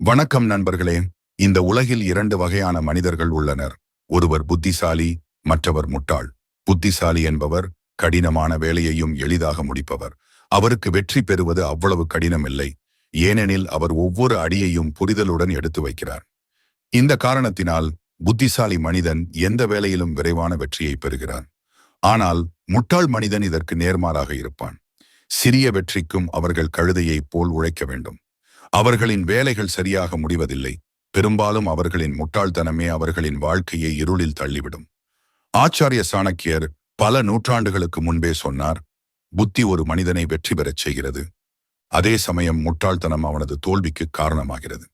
வணக்கம் நண்பர்களே. இந்த உலகில் இரண்டு வகையான மனிதர்கள் உள்ளனர். ஒருவர் புத்திசாலி மற்றவர் முட்டாள். புத்திசாலி என்பவர் கடினமான வேலையையும் எளிதாக முடிப்பவர். அவருக்கு வெற்றி பெறுவது அவ்வளவு கடினமில்லை. ஏனெனில் அவர் ஒவ்வொரு அடியையும் புரிதலுடன் எடுத்து வைக்கிறார். இந்த காரணத்தினால் புத்திசாலி மனிதன் எந்த வேலையிலும் விரைவான வெற்றியை பெறுகிறான். ஆனால் முட்டாள் மனிதன் இதற்கு நேர்மாறாக இருப்பான். சிறிய வெற்றிக்கும் அவர்கள் கழுதையைப் போல் உழைக்க வேண்டும். அவர்களின் வேலைகள் சரியாக முடிவதில்லை. பெரும்பாலும் அவர்களின் முட்டாள்தனமே அவர்களின் வாழ்க்கையை இருளில் தள்ளிவிடும். ஆச்சாரிய சாணக்கியர் பல நூற்றாண்டுகளுக்கு முன்பே சொன்னார் புத்தி ஒரு மனிதனை வெற்றி பெறச் செய்கிறது. அதே சமயம் முட்டாள்தனம் அவனது தோல்விக்கு காரணமாகிறது.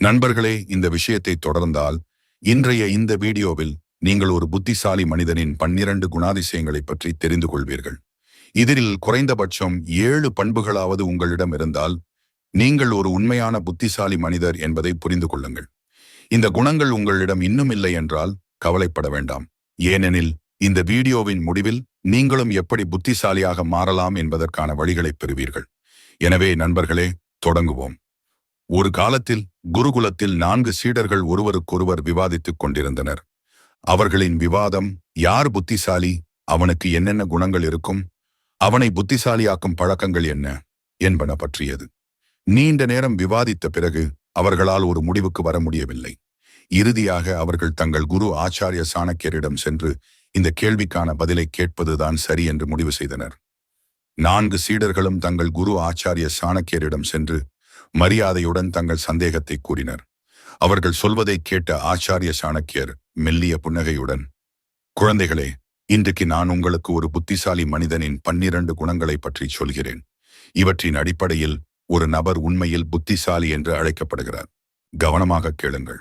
நண்பர்களே இந்த விஷயத்தை தொடர்ந்தால் இன்றைய இந்த வீடியோவில் நீங்கள் ஒரு புத்திசாலி மனிதனின் பன்னிரண்டு குணாதிசயங்களை பற்றி தெரிந்து கொள்வீர்கள். இதில் குறைந்தபட்சம் ஏழு பண்புகளாவது உங்களிடம் இருந்தால் நீங்கள் ஒரு உண்மையான புத்திசாலி மனிதர் என்பதை புரிந்து கொள்ளுங்கள். இந்த குணங்கள் உங்களிடம் இன்னும் இல்லை என்றால் கவலைப்பட வேண்டாம். ஏனெனில் இந்த வீடியோவின் முடிவில் நீங்களும் எப்படி புத்திசாலியாக மாறலாம் என்பதற்கான வழிகளை பெறுவீர்கள். எனவே நண்பர்களே தொடங்குவோம். ஒரு காலத்தில் குருகுலத்தில் நான்கு சீடர்கள் ஒருவருக்கொருவர் விவாதித்துக் கொண்டிருந்தனர். அவர்களின் விவாதம் யார் புத்திசாலி? அவனுக்கு என்னென்ன குணங்கள் இருக்கும்? அவனை புத்திசாலியாக்கும் பழக்கங்கள் என்ன? என்பன பற்றியது. நீண்ட நேரம் விவாதித்த பிறகு அவர்களால் ஒரு முடிவுக்கு வர முடியவில்லை. இறுதியாக அவர்கள் தங்கள் குரு ஆச்சாரிய சாணக்கியரிடம் சென்று இந்த கேள்விக்கான பதிலை கேட்பதுதான் சரி என்று முடிவு செய்தனர். நான்கு சீடர்களும் தங்கள் குரு ஆச்சாரிய சாணக்கியரிடம் சென்று மரியாதையுடன் தங்கள் சந்தேகத்தை கூறினர். அவர்கள் சொல்வதை கேட்ட ஆச்சாரிய சாணக்கியர் மெல்லிய புன்னகையுடன் குழந்தைகளே இன்றைக்கு நான் உங்களுக்கு ஒரு புத்திசாலி மனிதனின் பன்னிரண்டு குணங்களை பற்றி சொல்கிறேன். இவற்றின் அடிப்படையில் ஒரு நபர் உண்மையில் புத்திசாலி என்று அழைக்கப்படுகிறார். கவனமாக கேளுங்கள்.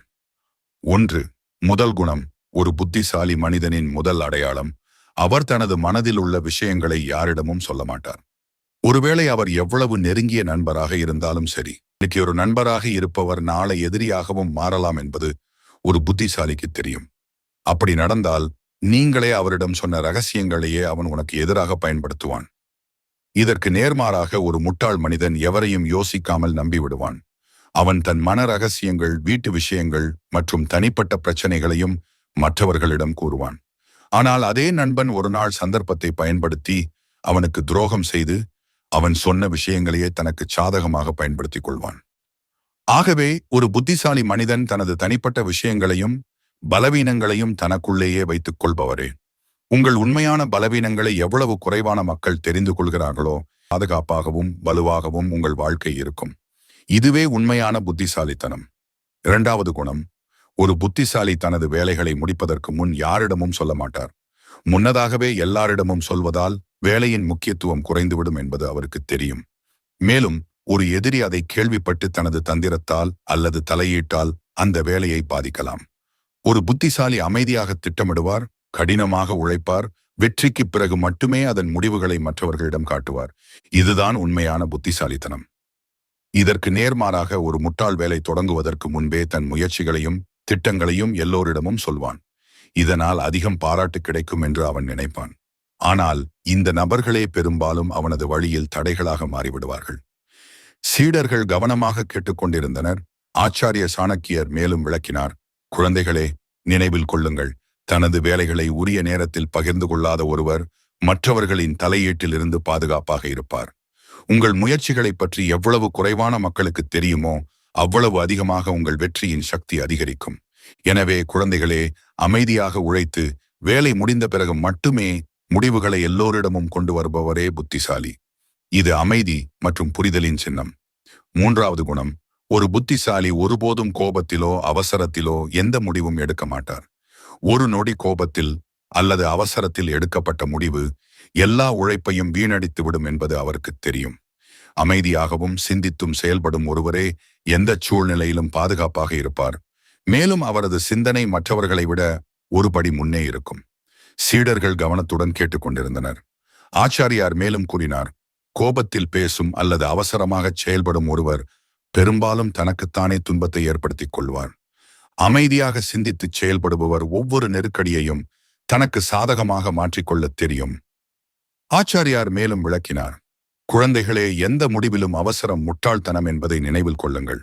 ஒன்று முதல் குணம் ஒரு புத்திசாலி மனிதனின் முதல் அடையாளம். அவர் தனது மனதில் உள்ள விஷயங்களை யாரிடமும் சொல்ல மாட்டார். ஒருவேளை அவர் எவ்வளவு நெருங்கிய நண்பராக இருந்தாலும் சரி இன்னைக்கு ஒரு நண்பராக இருப்பவர் நாளை எதிரியாகவும் மாறலாம் என்பது ஒரு புத்திசாலிக்கு தெரியும். அப்படி நடந்தால் நீங்களே அவரிடம் சொன்ன ரகசியங்களையே அவன் உனக்கு எதிராக பயன்படுத்துவான். இதற்கு நேர்மாறாக ஒரு முட்டாள் மனிதன் எவரையும் யோசிக்காமல் நம்பிவிடுவான். அவன் தன் மன ரகசியங்கள் வீட்டு விஷயங்கள் மற்றும் தனிப்பட்ட பிரச்சனைகளையும் மற்றவர்களிடம் கூறுவான். ஆனால் அதே நண்பன் ஒரு நாள் சந்தர்ப்பத்தை பயன்படுத்தி அவனுக்கு துரோகம் செய்து அவன் சொன்ன விஷயங்களையே தனக்கு சாதகமாக பயன்படுத்திக் கொள்வான். ஆகவே ஒரு புத்திசாலி மனிதன் தனது தனிப்பட்ட விஷயங்களையும் பலவீனங்களையும் தனக்குள்ளேயே வைத்துக் கொள்பவரே. உங்கள் உண்மையான பலவீனங்களை எவ்வளவு குறைவான மக்கள் தெரிந்து கொள்கிறார்களோ பாதுகாப்பாகவும் வலுவாகவும் உங்கள் வாழ்க்கை இருக்கும். இதுவே உண்மையான புத்திசாலித்தனம். இரண்டாவது குணம் ஒரு புத்திசாலி தனது வேலைகளை முடிப்பதற்கு முன் யாரிடமும் சொல்ல மாட்டார். முன்னதாகவே எல்லாரிடமும் சொல்வதால் வேலையின் முக்கியத்துவம் குறைந்துவிடும் என்பது அவருக்கு தெரியும். மேலும் ஒரு எதிரி அதை கேள்விப்பட்டு தனது தந்திரத்தால் அல்லது தலையீட்டால் அந்த வேலையை பாதிக்கலாம். ஒரு புத்திசாலி அமைதியாக திட்டமிடுவார் கடினமாக உழைப்பார். வெற்றிக்கு பிறகு மட்டுமே அதன் முடிவுகளை மற்றவர்களிடம் காட்டுவார். இதுதான் உண்மையான புத்திசாலித்தனம். இதற்கு நேர்மாறாக ஒரு முட்டாள் வேலை தொடங்குவதற்கு முன்பே தன் முயற்சிகளையும் திட்டங்களையும் எல்லோரிடமும் சொல்வான். இதனால் அதிகம் பாராட்டு கிடைக்கும் என்று அவன் நினைப்பான். ஆனால் இந்த நபர்களே பெரும்பாலும் அவனது வழியில் தடைகளாக மாறிவிடுவார்கள். சீடர்கள் கவனமாக கேட்டுக்கொண்டிருந்தனர் ஆச்சாரிய சாணக்கியர் மேலும் விளக்கினார். குழந்தைகளே நினைவில் கொள்ளுங்கள். தனது வேலைகளை உரிய நேரத்தில் பகிர்ந்து கொள்ளாத ஒருவர் மற்றவர்களின் தலையீட்டில் இருந்து பாதுகாப்பாக இருப்பார். உங்கள் முயற்சிகளை பற்றி எவ்வளவு குறைவான மக்களுக்கு தெரியுமோ அவ்வளவு அதிகமாக உங்கள் வெற்றியின் சக்தி அதிகரிக்கும். எனவே குழந்தைகளே அமைதியாக உழைத்து வேலை முடிந்த பிறகு மட்டுமே முடிவுகளை எல்லோரிடமும் கொண்டு வருபவரே புத்திசாலி. இது அமைதி மற்றும் புரிதலின் சின்னம். மூன்றாவது குணம் ஒரு புத்திசாலி ஒருபோதும் கோபத்திலோ அவசரத்திலோ எந்த முடிவும் எடுக்க மாட்டார். ஒரு நொடி கோபத்தில் அல்லது அவசரத்தில் எடுக்கப்பட்ட முடிவு எல்லா உழைப்பையும் வீணடித்துவிடும் என்பது அவருக்கு தெரியும். அமைதியாகவும் சிந்தித்தும் செயல்படும் ஒருவரே எந்த சூழ்நிலையிலும் பாதுகாப்பாக இருப்பார். மேலும் அவரது சிந்தனை மற்றவர்களை விட ஒருபடி முன்னே இருக்கும். சீடர்கள் கவனத்துடன் கேட்டுக்கொண்டிருந்தனர் ஆச்சாரியார் மேலும் கூறினார் கோபத்தில் பேசும் அல்லது அவசரமாக செயல்படும் ஒருவர் பெரும்பாலும் தனக்குத்தானே துன்பத்தை ஏற்படுத்திக் கொள்வார். அமைதியாக சிந்தித்து செயல்படுபவர் ஒவ்வொரு நெருக்கடியையும் தனக்கு சாதகமாக மாற்றிக்கொள்ளத் தெரியும். ஆச்சாரியார் மேலும் விளக்கினார் குழந்தைகளே எந்த முடிவிலும் அவசரம் முட்டாள்தனம் என்பதை நினைவில் கொள்ளுங்கள்.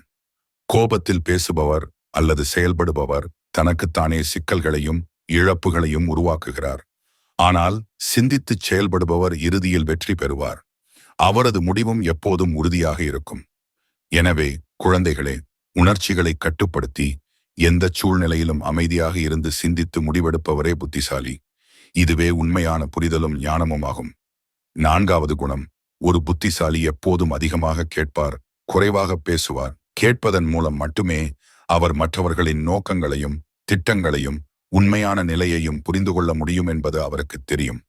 கோபத்தில் பேசுபவர் அல்லது செயல்படுபவர் தனக்குத்தானே சிக்கல்களையும் இழப்புகளையும் உருவாக்குகிறார். ஆனால் சிந்தித்துச் செயல்படுபவர் இறுதியில் வெற்றி பெறுவார். அவரது முடிவும் எப்போதும் உறுதியாக இருக்கும். எனவே குழந்தைகளே உணர்ச்சிகளை கட்டுப்படுத்தி எந்த சூழ்நிலையிலும் அமைதியாக இருந்து சிந்தித்து முடிவெடுப்பவரே புத்திசாலி. இதுவே உண்மையான புரிதலும் ஞானமும் ஆகும். நான்காவது குணம் ஒரு புத்திசாலி எப்போதும் அதிகமாக கேட்பார் குறைவாக பேசுவார். கேட்பதன் மூலம் மட்டுமே அவர் மற்றவர்களின் நோக்கங்களையும் திட்டங்களையும் உண்மையான நிலையையும் புரிந்து கொள்ள முடியும் என்பது அவருக்கு தெரியும்.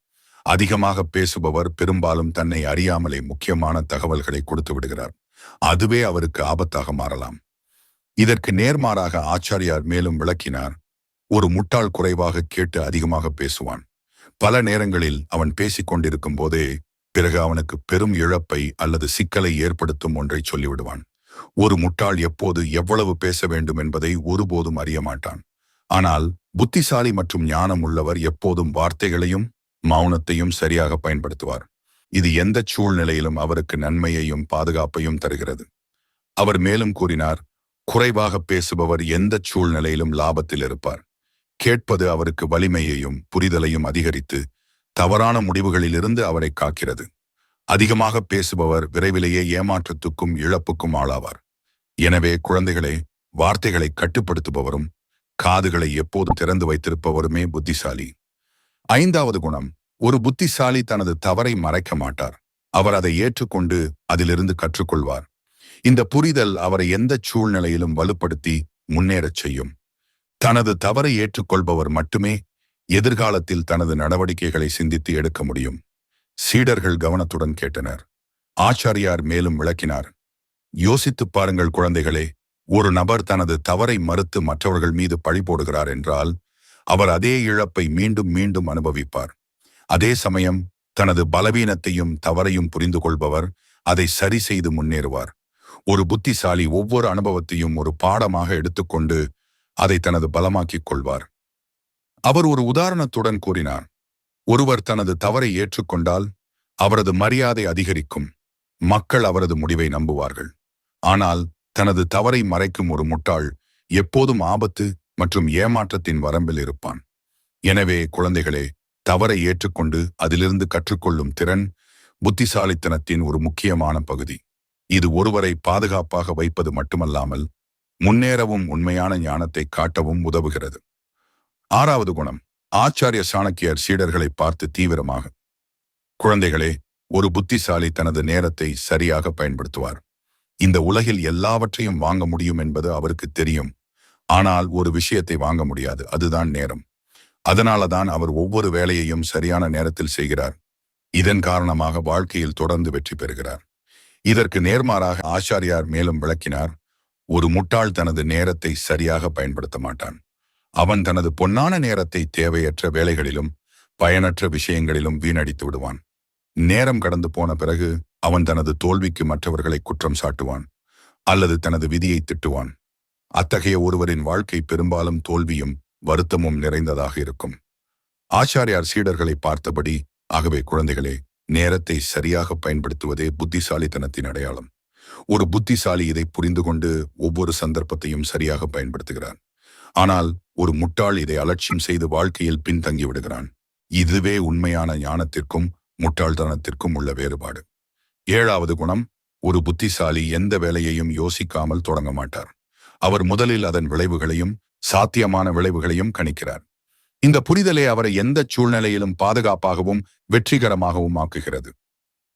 அதிகமாக பேசுபவர் பெரும்பாலும் தன்னை அறியாமலே முக்கியமான தகவல்களை கொடுத்து விடுகிறார். அதுவே அவருக்கு ஆபத்தாக மாறலாம். இதற்கு நேர்மாறாக ஆச்சாரியார் மேலும் விளக்கினார். ஒரு முட்டாள் குறைவாக கேட்டு அதிகமாக பேசுவான். பல நேரங்களில் அவன் பேசிக் கொண்டிருக்கும் போதே பிறகு அவனுக்கு பெரும் இழப்பை அல்லது சிக்கலை ஏற்படுத்தும் ஒன்றை சொல்லிவிடுவான். ஒரு முட்டாள் எப்போது எவ்வளவு பேச வேண்டும் என்பதை ஒருபோதும் அறிய மாட்டான் ஆனால் புத்திசாலி மற்றும் ஞானம் உள்ளவர் எப்போதும் வார்த்தைகளையும் மௌனத்தையும் சரியாக பயன்படுத்துவார். இது எந்த சூழ்நிலையிலும் அவருக்கு நன்மையையும் பாதுகாப்பையும் தருகிறது. அவர் மேலும் கூறினார் குறைவாக பேசுபவர் எந்த சூழ்நிலையிலும் லாபத்தில் இருப்பார். கேட்பது அவருக்கு வலிமையையும் புரிதலையும் அதிகரித்து தவறான முடிவுகளிலிருந்து அவரை காக்கிறது. அதிகமாக பேசுபவர் விரைவிலேயே ஏமாற்றத்துக்கும் இழப்புக்கும் ஆளாவார். எனவே குழந்தைகளே வார்த்தைகளை கட்டுப்படுத்துபவரும் காதுகளை எப்போதும் திறந்து வைத்திருப்பவருமே புத்திசாலி. ஐந்தாவது குணம் ஒரு புத்திசாலி தனது தவறை மறைக்க மாட்டார். அவர் அதை ஏற்றுக்கொண்டு அதிலிருந்து கற்றுக்கொள்வார். இந்த புரிதல் அவரை எந்த சூழ்நிலையிலும் வலுப்படுத்தி முன்னேறச் செய்யும். தனது தவறை ஏற்றுக்கொள்பவர் மட்டுமே எதிர்காலத்தில் தனது நடவடிக்கைகளை சிந்தித்து எடுக்க முடியும். சீடர்கள் கவனத்துடன் கேட்டனர். ஆச்சாரியார் மேலும் விளக்கினார். யோசித்துப் பாருங்கள் குழந்தைகளே ஒரு நபர் தனது தவறை மறுத்து மற்றவர்கள் மீது பழி போடுகிறார் என்றால் அவர் அதே இழப்பை மீண்டும் மீண்டும் அனுபவிப்பார். அதே சமயம் தனது பலவீனத்தையும் தவறையும் புரிந்து கொள்பவர் அதை சரி செய்து முன்னேறுவார். ஒரு புத்திசாலி ஒவ்வொரு அனுபவத்தையும் ஒரு பாடமாக எடுத்துக்கொண்டு அதை தனது பலமாக்கிக் கொள்வார். அவர் ஒரு உதாரணத்துடன் கூறினார் ஒருவர் தனது தவறை ஏற்றுக்கொண்டால் அவரது மரியாதை அதிகரிக்கும். மக்கள் அவரது முடிவை நம்புவார்கள். ஆனால் தனது தவறை மறைக்கும் ஒரு முட்டாள் எப்போதும் ஆபத்து மற்றும் ஏமாற்றத்தின் வரம்பில் இருப்பான். எனவே குழந்தைகளே தவறை ஏற்றுக்கொண்டு அதிலிருந்து கற்றுக்கொள்ளும் திறன் புத்திசாலித்தனத்தின் ஒரு முக்கியமான பகுதி. இது ஒருவரை பாதுகாப்பாக வைப்பது மட்டுமல்லாமல் முன்னேறவும் உண்மையான ஞானத்தை காட்டவும் உதவுகிறது. ஆறாவது குணம் ஆச்சாரிய சாணக்கியர் சீடர்களை பார்த்து தீவிரமாக. குழந்தைகளே ஒரு புத்திசாலி தனது நேரத்தை சரியாக பயன்படுத்துவார். இந்த உலகில் எல்லாவற்றையும் வாங்க முடியும் என்பது அவருக்கு தெரியும். ஆனால் ஒரு விஷயத்தை வாங்க முடியாது அதுதான் நேரம். அதனால தான் அவர் ஒவ்வொரு வேலையையும் சரியான நேரத்தில் செய்கிறார். இதன் காரணமாக வாழ்க்கையில் தொடர்ந்து வெற்றி பெறுகிறார். இதற்கு நேர்மாறாக ஆச்சாரியார் மேலும் விளக்கினார் ஒரு முட்டாள் தனது நேரத்தை சரியாக பயன்படுத்த மாட்டான். அவன் தனது பொன்னான நேரத்தை தேவையற்ற வேலைகளிலும் பயனற்ற விஷயங்களிலும் வீணடித்து விடுவான். நேரம் கடந்து போன பிறகு அவன் தனது தோல்விக்கு மற்றவர்களை குற்றம் சாட்டுவான் அல்லது தனது விதியை திட்டுவான். அத்தகைய ஒருவரின் வாழ்க்கை பெரும்பாலும் தோல்வியும் வருத்தமும் நிறைந்ததாக இருக்கும். ஆச்சாரியார் சீடர்களை பார்த்தபடி ஆகவே குழந்தைகளே நேரத்தை சரியாக பயன்படுத்துவதே புத்திசாலித்தனத்தின் அடையாளம். ஒரு புத்திசாலி இதை புரிந்து கொண்டு ஒவ்வொரு சந்தர்ப்பத்தையும் சரியாக பயன்படுத்துகிறான். ஆனால் ஒரு முட்டாள் இதை அலட்சியம் செய்து வாழ்க்கையில் பின்தங்கி விடுகிறான். இதுவே உண்மையான ஞானத்திற்கும் முட்டாள்தனத்திற்கும் உள்ள வேறுபாடு. ஏழாவது குணம் ஒரு புத்திசாலி எந்த வேலையையும் யோசிக்காமல் தொடங்க மாட்டார். அவர் முதலில் அதன் விளைவுகளையும் சாத்தியமான விளைவுகளையும் கணிக்கிறார். இந்த புரிதலே அவரை எந்த சூழ்நிலையிலும் பாதுகாப்பாகவும் வெற்றிகரமாகவும் ஆக்குகிறது.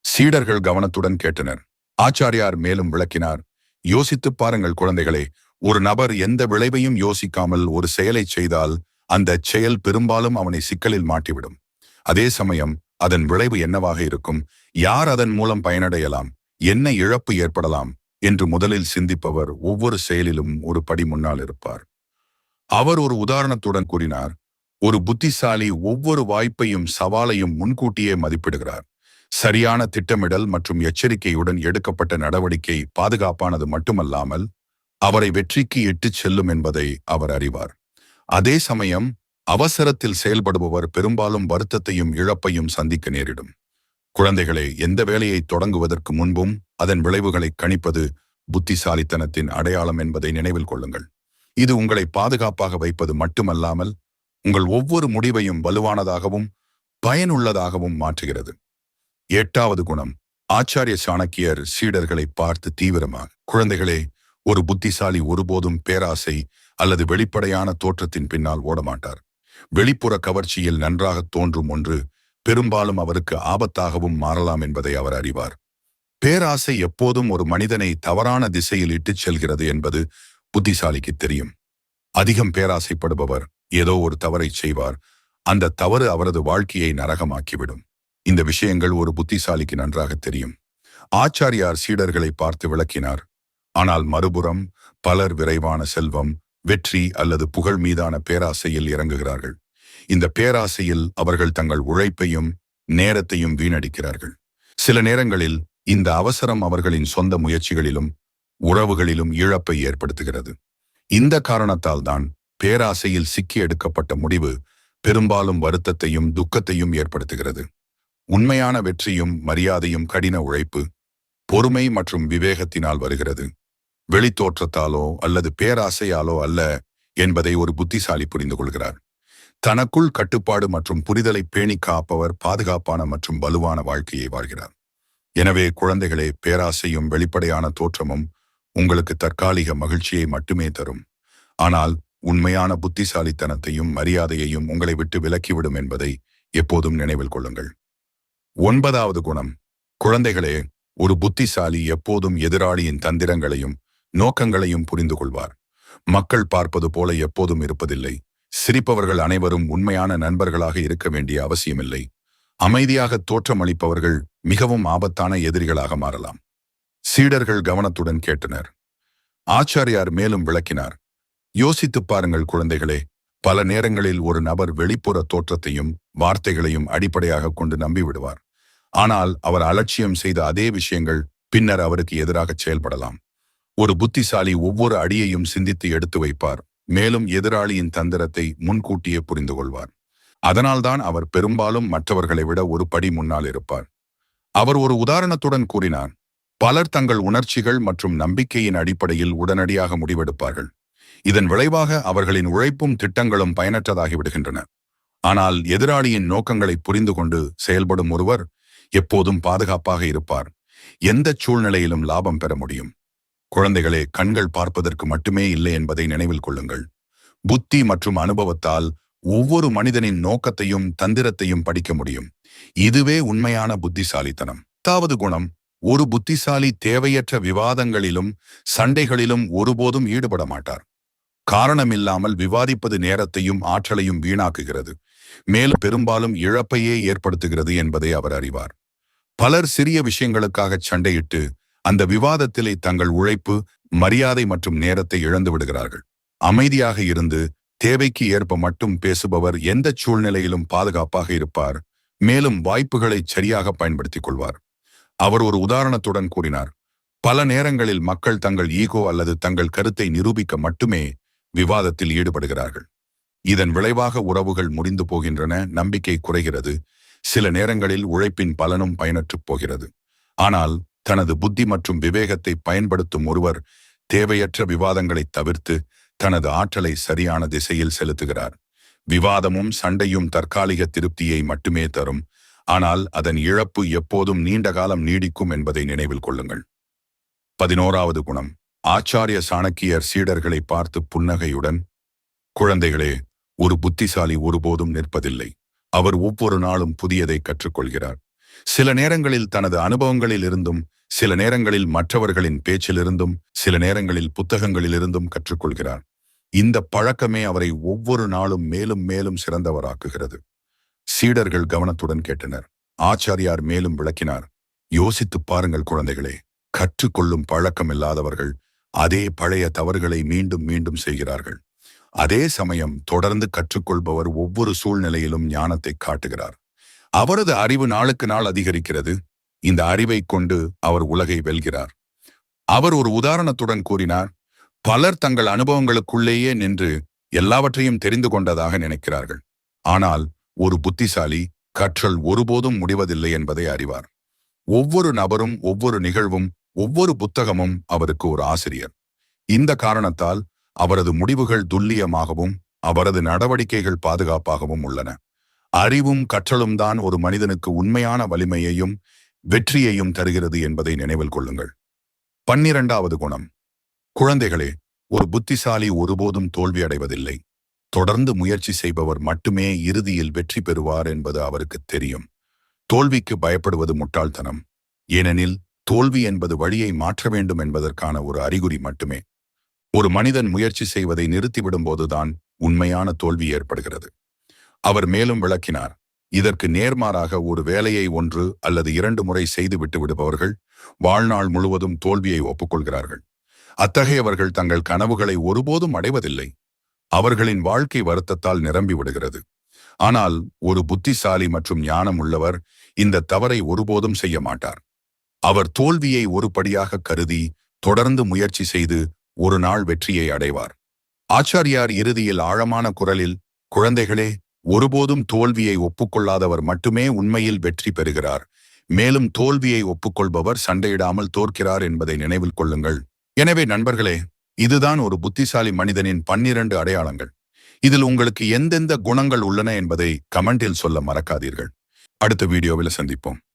சீடர்கள் கவனத்துடன் கேட்டனர். ஆச்சாரியார் மேலும் விளக்கினார். யோசித்துப் பாருங்கள் குழந்தைகளே ஒரு நபர் எந்த விளைவையும் யோசிக்காமல் ஒரு செயலை செய்தால் அந்த செயல் பெரும்பாலும் அவனை சிக்கலில் மாட்டிவிடும். அதே சமயம் அதன் விளைவு என்னவாக இருக்கும்? யார் அதன் மூலம் பயனடையலாம்? என்ன இழப்பு ஏற்படலாம்? என்று முதலில் சிந்திப்பவர் ஒவ்வொரு செயலிலும் ஒரு படி முன்னால் இருப்பார். அவர் ஒரு உதாரணத்துடன் கூறினார். ஒரு புத்திசாலி ஒவ்வொரு வாய்ப்பையும் சவாலையும் முன்கூட்டியே மதிப்பிடுகிறார். சரியான திட்டமிடல் மற்றும் எச்சரிக்கையுடன் எடுக்கப்பட்ட நடவடிக்கை பாதுகாப்பானது மட்டுமல்லாமல் அவரை வெற்றிக்கு இட்டுச் செல்லும் என்பதை அவர் அறிவார். அதே சமயம் அவசரத்தில் செயல்படுபவர் பெரும்பாலும் வருத்தத்தையும் இழப்பையும் சந்திக்க நேரிடும். குழந்தைகளே எந்த வேலையை தொடங்குவதற்கு முன்பும் அதன் விளைவுகளை கணிப்பது புத்திசாலித்தனத்தின் அடையாளம் என்பதை நினைவில் கொள்ளுங்கள். இது உங்களை பாதுகாப்பாக வைப்பது மட்டுமல்லாமல் உங்கள் ஒவ்வொரு முடிவையும் வலுவானதாகவும் பயனுள்ளதாகவும் மாற்றுகிறது. எட்டாவது குணம் ஆச்சாரிய சாணக்கியர் சீடர்களை பார்த்து தீவிரமாக குழந்தைகளே ஒரு புத்திசாலி ஒருபோதும் பேராசை அல்லது வெளிப்படையான தோற்றத்தின் பின்னால் ஓடமாட்டார். வெளிப்புற கவர்ச்சியில் நன்றாக தோன்றும் ஒன்று பெரும்பாலும் அவருக்கு ஆபத்தாகவும் மாறலாம் என்பதை அவர் அறிவார். பேராசை எப்போதும் ஒரு மனிதனை தவறான திசையில் இட்டுச் செல்கிறது என்பது புத்திசாலிக்கு தெரியும். அதிகம் பேராசைப்படுபவர் ஏதோ ஒரு தவறை செய்வார். அந்த தவறு அவரது வாழ்க்கையை நரகமாக்கிவிடும். இந்த விஷயங்கள் ஒரு புத்திசாலிக்கு நன்றாக தெரியும். ஆச்சாரியார் சீடர்களை பார்த்து விளக்கினார். ஆனால் மறுபுறம் பலர் விரைவான செல்வம் வெற்றி அல்லது புகழ் மீதான பேராசையில் இறங்குகிறார்கள். இந்த பேராசையில் அவர்கள் தங்கள் உழைப்பையும் நேரத்தையும் வீணடிக்கிறார்கள். சில நேரங்களில் இந்த அவசரம் அவர்களின் சொந்த முயற்சிகளிலும் உறவுகளிலும் இழப்பை ஏற்படுத்துகிறது. இந்த காரணத்தால் தான் பேராசையில் சிக்கி எடுக்கப்பட்ட முடிவு பெரும்பாலும் வருத்தத்தையும் துக்கத்தையும் ஏற்படுத்துகிறது. உண்மையான வெற்றியும் மரியாதையும் கடின உழைப்பு பொறுமை மற்றும் விவேகத்தினால் வருகிறது. வெளித்தோற்றத்தாலோ அல்லது பேராசையாலோ அல்ல என்பதை ஒரு புத்திசாலி புரிந்து கொள்கிறார். தனக்குள் கட்டுப்பாடு மற்றும் புரிதலை பேணி காப்பவர் பாதுகாப்பான மற்றும் வலுவான வாழ்க்கையை வாழ்கிறார். எனவே குழந்தைகளே பேராசையும் வெளிப்படையான தோற்றமும் உங்களுக்கு தற்காலிக மகிழ்ச்சியை மட்டுமே தரும். ஆனால் உண்மையான புத்திசாலித்தனத்தையும் மரியாதையையும் உங்களை விட்டு விலக்கிவிடும் என்பதை எப்போதும் நினைவில் கொள்ளுங்கள். ஒன்பதாவது குணம். குழந்தைகளே ஒரு புத்திசாலி எப்போதும் எதிராளியின் தந்திரங்களையும் நோக்கங்களையும் புரிந்து கொள்வார். மக்கள் பார்ப்பது போல எப்போதும் இருப்பதில்லை. சிரிப்பவர்கள் அனைவரும் உண்மையான நண்பர்களாக இருக்க வேண்டிய அவசியமில்லை. அமைதியாக தோற்றமளிப்பவர்கள் மிகவும் ஆபத்தான எதிரிகளாக மாறலாம். சீடர்கள் கவனத்துடன் கேட்டனர். ஆச்சாரியார் மேலும் விளக்கினார். யோசித்துப் பாருங்கள் குழந்தைகளே பல நேரங்களில் ஒரு நபர் வெளிப்புற தோற்றத்தையும் வார்த்தைகளையும் அடிப்படையாக கொண்டு நம்பிவிடுவார். ஆனால் அவர் அலட்சியம் செய்த அதே விஷயங்கள் பின்னர் அவருக்கு எதிராக செயல்படலாம். ஒரு புத்திசாலி ஒவ்வொரு அடியையும் சிந்தித்து எடுத்து வைப்பார் மேலும் எதிராளியின் தந்திரத்தை முன்கூட்டியே புரிந்து கொள்வார். அதனால்தான் அவர் பெரும்பாலும் மற்றவர்களை விட ஒரு படி முன்னால் இருப்பார். அவர் ஒரு உதாரணத்துடன் கூறினார் பலர் தங்கள் உணர்ச்சிகள் மற்றும் நம்பிக்கையின் அடிப்படையில் உடனடியாக முடிவெடுப்பார்கள். இதன் விளைவாக அவர்களின் உழைப்பும் திட்டங்களும் பயனற்றதாகி விடுகின்றன. ஆனால் எதிராளியின் நோக்கங்களை புரிந்து கொண்டு செயல்படும் ஒருவர் எப்போதும் பாதுகாப்பாக இருப்பார். எந்த சூழ்நிலையிலும் லாபம் பெற முடியும். குழந்தைகளே கண்கள் பார்ப்பதற்கு மட்டுமே இல்லை என்பதை நினைவில் கொள்ளுங்கள். புத்தி மற்றும் அனுபவத்தால் ஒவ்வொரு மனிதனின் நோக்கத்தையும் தந்திரத்தையும் படிக்க முடியும். இதுவே உண்மையான புத்திசாலித்தனம். தாவது குணம் ஒரு புத்திசாலி தேவையற்ற விவாதங்களிலும் சண்டைகளிலும் ஒருபோதும் ஈடுபட மாட்டார் காரணமில்லாமல் விவாதிப்பது நேரத்தையும் ஆற்றலையும் வீணாக்குகிறது. மேலும் பெரும்பாலும் இழப்பையே ஏற்படுத்துகிறது என்பதை அவர் அறிவார். பலர் சிறிய விஷயங்களுக்காக சண்டையிட்டு அந்த விவாதத்திலே தங்கள் உழைப்பு மரியாதை மற்றும் நேரத்தை இழந்து விடுகிறார்கள். அமைதியாக இருந்து தேவைக்கு ஏற்ப மட்டும் பேசுபவர் எந்த சூழ்நிலையிலும் பாதுகாப்பாக இருப்பார். மேலும் வாய்ப்புகளை சரியாக பயன்படுத்திக் கொள்வார். அவர் ஒரு உதாரணத்துடன் கூறினார். பல நேரங்களில் மக்கள் தங்கள் ஈகோ அல்லது தங்கள் கருத்தை நிரூபிக்க மட்டுமே விவாதத்தில் ஈடுபடுகிறார்கள். இதன் விளைவாக உறவுகள் முடிந்து போகின்றன நம்பிக்கை குறைகிறது. சில நேரங்களில் உழைப்பின் பலனும் பயனற்றுப் போகிறது. ஆனால் தனது புத்தி மற்றும் விவேகத்தை பயன்படுத்தும் ஒருவர் தேவையற்ற விவாதங்களை தவிர்த்து தனது ஆற்றலை சரியான திசையில் செலுத்துகிறார். விவாதமும் சண்டையும் தற்காலிக திருப்தியை மட்டுமே தரும். ஆனால் அதன் இழப்பு எப்போதும் நீண்ட காலம் நீடிக்கும் என்பதை நினைவில் கொள்ளுங்கள். பதினோராவது குணம். ஆச்சாரிய சாணக்கியர் சீடர்களை பார்த்து புன்னகையுடன் குழந்தைகளே ஒரு புத்திசாலி ஒருபோதும் நிற்பதில்லை. அவர் ஒவ்வொரு நாளும் புதியதை கற்றுக்கொள்கிறார். சில நேரங்களில் தனது அனுபவங்களில் இருந்தும் சில நேரங்களில் மற்றவர்களின் பேச்சிலிருந்தும் சில நேரங்களில் புத்தகங்களிலிருந்தும் கற்றுக்கொள்கிறார். இந்த பழக்கமே அவரை ஒவ்வொரு நாளும் மேலும் மேலும் சிறந்தவராக்குகிறது. சீடர்கள் கவனத்துடன் கேட்டனர். ஆச்சாரியார் மேலும் விளக்கினார் யோசித்துப் பாருங்கள் குழந்தைகளே கற்றுக்கொள்ளும் பழக்கம் இல்லாதவர்கள் அதே பழைய தவறுகளை மீண்டும் மீண்டும் செய்கிறார்கள். அதே சமயம் தொடர்ந்து கற்றுக்கொள்பவர் ஒவ்வொரு சூழ்நிலையிலும் ஞானத்தை காட்டுகிறார். அவரது அறிவு நாளுக்கு நாள் அதிகரிக்கிறது. இந்த அறிவை கொண்டு அவர் உலகை வெல்கிறார். அவர் ஒரு உதாரணத்துடன் கூறினார் பலர் தங்கள் அனுபவங்களுக்குள்ளேயே நின்று எல்லாவற்றையும் தெரிந்து கொண்டதாக நினைக்கிறார்கள். ஆனால் ஒரு புத்திசாலி கற்றல் ஒருபோதும் முடிவதில்லை என்பதை அறிவார். ஒவ்வொரு நபரும் ஒவ்வொரு நிகழ்வும் ஒவ்வொரு புத்தகமும் அவருக்கு ஒரு ஆசிரியர். இந்த காரணத்தால் அவரது முடிவுகள் துல்லியமாகவும் அவரது நடவடிக்கைகள் பாதுகாப்பாகவும் உள்ளன. அறிவும் கற்றலும் தான் ஒரு மனிதனுக்கு உண்மையான வலிமையையும் வெற்றியையும் தருகிறது என்பதை நினைவில் கொள்ளுங்கள். பன்னிரண்டாவது குணம். குழந்தைகளே ஒரு புத்திசாலி ஒருபோதும் தோல்வி அடைவதில்லை தொடர்ந்து முயற்சி செய்பவர் மட்டுமே இறுதியில் வெற்றி பெறுவார் என்பது அவருக்கு தெரியும். தோல்விக்கு பயப்படுவது முட்டாள்தனம். ஏனெனில் தோல்வி என்பது வழியை மாற்ற வேண்டும் என்பதற்கான ஒரு அறிகுறி மட்டுமே. ஒரு மனிதன் முயற்சி செய்வதை நிறுத்திவிடும் போதுதான் உண்மையான தோல்வி ஏற்படுகிறது. அவர் மேலும் விளக்கினார் இதற்கு நேர்மாறாக ஒரு வேலையை ஒன்று அல்லது இரண்டு முறை செய்து விட்டு விடுபவர்கள் வாழ்நாள் முழுவதும் தோல்வியை ஒப்புக்கொள்கிறார்கள். அத்தகையவர்கள் தங்கள் கனவுகளை ஒருபோதும் அடைவதில்லை. அவர்களின் வாழ்க்கை வருத்தத்தால் நிரம்பி விடுகிறது. ஆனால் ஒரு புத்திசாலி மற்றும் ஞானம் உள்ளவர் இந்த தவறை ஒருபோதும் செய்ய மாட்டார். அவர் தோல்வியை ஒரு படியாக கருதி தொடர்ந்து முயற்சி செய்து ஒரு நாள் வெற்றியை அடைவார். ஆச்சாரியார் இறுதியில் ஆழமான குரலில் குழந்தைகளே ஒருபோதும் தோல்வியை ஒப்புக்கொள்ளாதவர் மட்டுமே உண்மையில் வெற்றி பெறுகிறார். மேலும் தோல்வியை ஒப்புக்கொள்பவர் சண்டையிடாமல் தோற்கிறார் என்பதை நினைவில் கொள்ளுங்கள். எனவே நண்பர்களே இதுதான் ஒரு புத்திசாலி மனிதனின் பன்னிரண்டு அடையாளங்கள். இதில் உங்களுக்கு எந்தெந்த குணங்கள் உள்ளன என்பதை கமெண்டில் சொல்ல மறக்காதீர்கள். அடுத்த வீடியோவில் சந்திப்போம்.